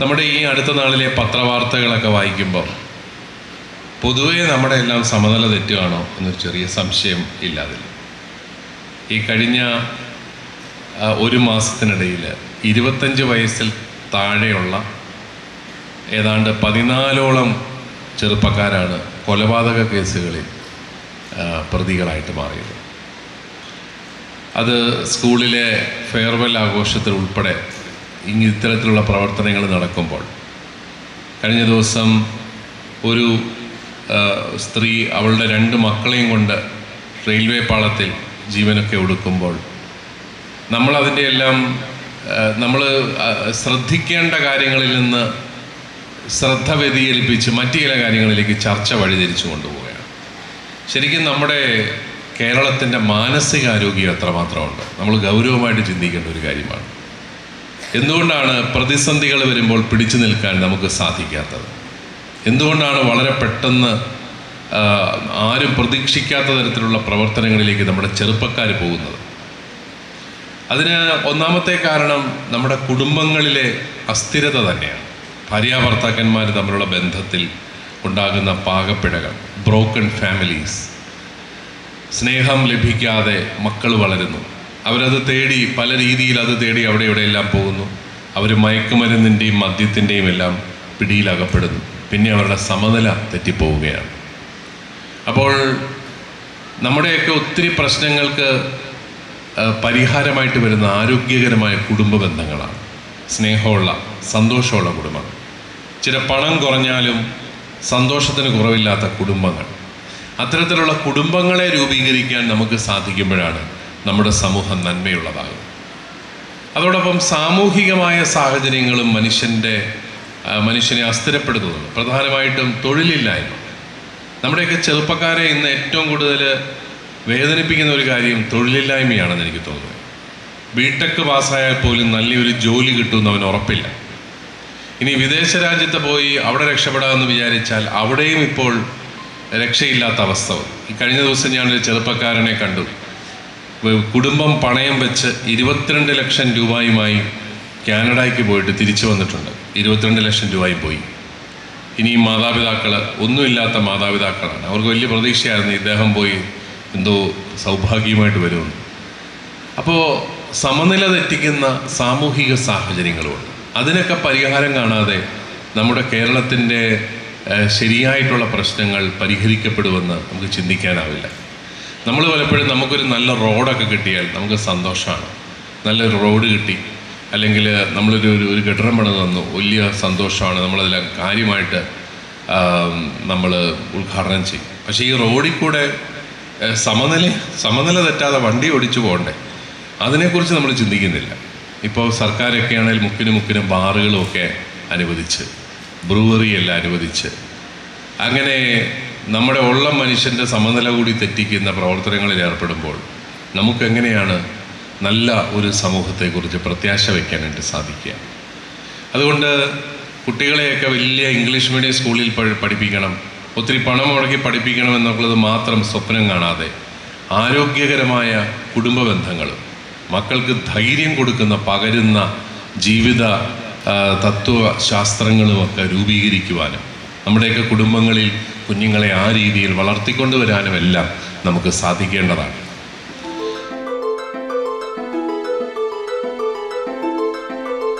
നമ്മുടെ ഈ അടുത്ത നാളിലെ പത്രവാർത്തകളൊക്കെ വായിക്കുമ്പോൾ പൊതുവേ നമ്മുടെ എല്ലാം സമനില തെറ്റുകയാണോ എന്നൊരു ചെറിയ സംശയം ഇല്ലാതില്ല. ഈ കഴിഞ്ഞ ഒരു മാസത്തിനിടയിൽ ഇരുപത്തഞ്ച് വയസ്സിൽ താഴെയുള്ള ഏതാണ്ട് പതിനാലോളം ചെറുപ്പക്കാരാണ് കൊലപാതക കേസുകളിൽ പ്രതികളായിട്ട് മാറിയത്. അത് സ്കൂളിലെ ഫെയർവെൽ ആഘോഷത്തിൽ ഉൾപ്പെടെ ഇങ്ങ- ഇത്തരത്തിലുള്ള പ്രവർത്തനങ്ങൾ നടക്കുമ്പോൾ കഴിഞ്ഞ ദിവസം ഒരു സ്ത്രീ അവളുടെ രണ്ട് മക്കളെയും കൊണ്ട് റെയിൽവേ പാളത്തിൽ ജീവനൊക്കെ ഒടുക്കുമ്പോൾ നമ്മളതിന്റെ എല്ലാം നമ്മൾ ശ്രദ്ധിക്കേണ്ട കാര്യങ്ങളിൽ നിന്ന് ശ്രദ്ധ വ്യതിചലിപ്പിച്ച് മറ്റു ചില കാര്യങ്ങളിലേക്ക് ചർച്ച വഴിതിരിച്ചു കൊണ്ടുപോവുകയാണ്. ശരിക്കും നമ്മുടെ കേരളത്തിന്റെ മാനസികാരോഗ്യം എത്രമാത്രമുണ്ട്? നമ്മൾ ഗൗരവമായിട്ട് ചിന്തിക്കേണ്ട ഒരു കാര്യമാണ്. എന്തുകൊണ്ടാണ് പ്രതിസന്ധികൾ വരുമ്പോൾ പിടിച്ചു നിൽക്കാൻ നമുക്ക് സാധിക്കാത്തത്? എന്തുകൊണ്ടാണ് വളരെ പെട്ടെന്ന് ആരും പ്രതീക്ഷിക്കാത്ത തരത്തിലുള്ള പ്രവർത്തനങ്ങളിലേക്ക് നമ്മുടെ ചെറുപ്പക്കാർ പോകുന്നത്? അതിന് ഒന്നാമത്തെ കാരണം നമ്മുടെ കുടുംബങ്ങളിലെ അസ്ഥിരത തന്നെയാണ്. ഭാര്യാഭർത്താക്കന്മാർ തമ്മിലുള്ള ബന്ധത്തിൽ ഉണ്ടാകുന്ന പാകപ്പിഴകൾ ബ്രോക്കൺ ഫാമിലീസ് സ്നേഹം ലഭിക്കാതെ മക്കൾ വളരുന്നു. അവരത് തേടി പല രീതിയിൽ അത് തേടി അവിടെ ഇവിടെയെല്ലാം പോകുന്നു. അവർ മയക്കുമരുന്നിന്റെയും മദ്യത്തിന്റെയും എല്ലാം പിടിയിലകപ്പെടുന്നു പിന്നെ അവരുടെ സമനില തെറ്റിപ്പോവുകയാണ്. അപ്പോൾ നമ്മുടെയൊക്കെ ഒത്തിരി പ്രശ്നങ്ങൾക്ക് പരിഹാരമായിട്ട് വരുന്ന ആരോഗ്യകരമായ കുടുംബ ബന്ധങ്ങളാണ്. സ്നേഹമുള്ള സന്തോഷമുള്ള കുടുംബങ്ങൾ. ചില പണം കുറഞ്ഞാലും സന്തോഷത്തിന് കുറവില്ലാത്ത കുടുംബങ്ങൾ. അത്തരത്തിലുള്ള കുടുംബങ്ങളെ രൂപീകരിക്കാൻ നമുക്ക് സാധിക്കുമ്പോഴാണ് നമ്മുടെ സമൂഹം നന്മയുള്ളതായി അതോടൊപ്പം സാമൂഹികമായ സാഹചര്യങ്ങളും മനുഷ്യന്റെ മനുഷ്യനെ അസ്ഥിരപ്പെടുത്തുന്നുണ്ട്. പ്രധാനമായിട്ടും തൊഴിലില്ലായ്മ. നമ്മുടെയൊക്കെ ചെറുപ്പക്കാരെ ഇന്ന് ഏറ്റവും കൂടുതൽ വേദനിപ്പിക്കുന്ന ഒരു കാര്യം തൊഴിലില്ലായ്മയാണെന്ന് എനിക്ക് തോന്നുന്നത് ബിടെക് പാസ്സായാൽ പോലും നല്ലൊരു ജോലി കിട്ടുമെന്ന് അവൻ ഉറപ്പില്ല. ഇനി വിദേശ രാജ്യത്ത് പോയി അവിടെ രക്ഷപ്പെടാമെന്ന് വിചാരിച്ചാൽ അവിടെയും ഇപ്പോൾ രക്ഷയില്ലാത്ത അവസ്ഥ ഈ കഴിഞ്ഞ ദിവസം ഞാനൊരു ചെറുപ്പക്കാരനെ കണ്ടു. കുടുംബം പണയം വെച്ച് ഇരുപത്തിരണ്ട് ലക്ഷം രൂപയുമായി കാനഡയ്ക്ക് പോയിട്ട് തിരിച്ചു വന്നിട്ടുണ്ട്. ഇരുപത്തിരണ്ട് ലക്ഷം രൂപയും പോയി. ഇനിയും മാതാപിതാക്കൾ ഒന്നുമില്ലാത്ത മാതാപിതാക്കളാണ്. അവർക്ക് വലിയ പ്രതീക്ഷയായിരുന്നു ഇദ്ദേഹം പോയി എന്തോ സൗഭാഗ്യമായിട്ട് വരുമെന്ന്. അപ്പോൾ സമനില തെറ്റിക്കുന്ന സാമൂഹിക സാഹചര്യങ്ങളുമുണ്ട് അതിനൊക്കെ പരിഹാരം കാണാതെ നമ്മുടെ കേരളത്തിന്റെ ശരിയായിട്ടുള്ള പ്രശ്നങ്ങൾ പരിഹരിക്കപ്പെടുമെന്ന് നമുക്ക് ചിന്തിക്കാനാവില്ല. നമ്മൾ പലപ്പോഴും നമുക്കൊരു നല്ല റോഡൊക്കെ കിട്ടിയാൽ നമുക്ക് സന്തോഷമാണ്. നല്ലൊരു റോഡ് കിട്ടി. അല്ലെങ്കിൽ നമ്മളൊരു ഒരു ഒരു കെട്ടിടം പണിത് തന്നു. വലിയ സന്തോഷമാണ് നമ്മളതിൽ കാര്യമായിട്ട് നമ്മൾ ഉദ്ഘാടനം ചെയ്യും. പക്ഷേ ഈ റോഡിൽ കൂടെ സമനില സമനില തെറ്റാതെ വണ്ടി ഓടിച്ചു പോകണ്ടേ? അതിനെക്കുറിച്ച് നമ്മൾ ചിന്തിക്കുന്നില്ല. ഇപ്പോൾ സർക്കാരൊക്കെ ആണെങ്കിൽ മുക്കിനും മുക്കിനും ബാറുകളും ഒക്കെ അനുവദിച്ച് ബ്രൂവറിയെല്ലാം അനുവദിച്ച് അങ്ങനെ നമ്മുടെ ഉള്ള മനുഷ്യന്റെ സമനില കൂടി തെറ്റിക്കുന്ന പ്രവർത്തനങ്ങളിൽ ഏർപ്പെടുമ്പോൾ നമുക്കെങ്ങനെയാണ് നല്ല ഒരു സമൂഹത്തെക്കുറിച്ച് പ്രത്യാശ വയ്ക്കാനായിട്ട് സാധിക്കുക? അതുകൊണ്ട് കുട്ടികളെയൊക്കെ വലിയ ഇംഗ്ലീഷ് മീഡിയം സ്കൂളിൽ പഠിപ്പിക്കണം. ഒത്തിരി പണം മുടക്കി പഠിപ്പിക്കണം എന്നുള്ളത് മാത്രം സ്വപ്നം കാണാതെ ആരോഗ്യകരമായ കുടുംബ ബന്ധങ്ങൾ മക്കൾക്ക് ധൈര്യം കൊടുക്കുന്ന പകരുന്ന ജീവിത തത്വ തത്വശാസ്ത്രങ്ങളുമൊക്കെ രൂപീകരിക്കുവാനും നമ്മുടെയൊക്കെ കുടുംബങ്ങളിൽ കുഞ്ഞുങ്ങളെ ആ രീതിയിൽ വളർത്തിക്കൊണ്ടുവരാനുമെല്ലാം നമുക്ക് സാധിക്കേണ്ടതാണ്.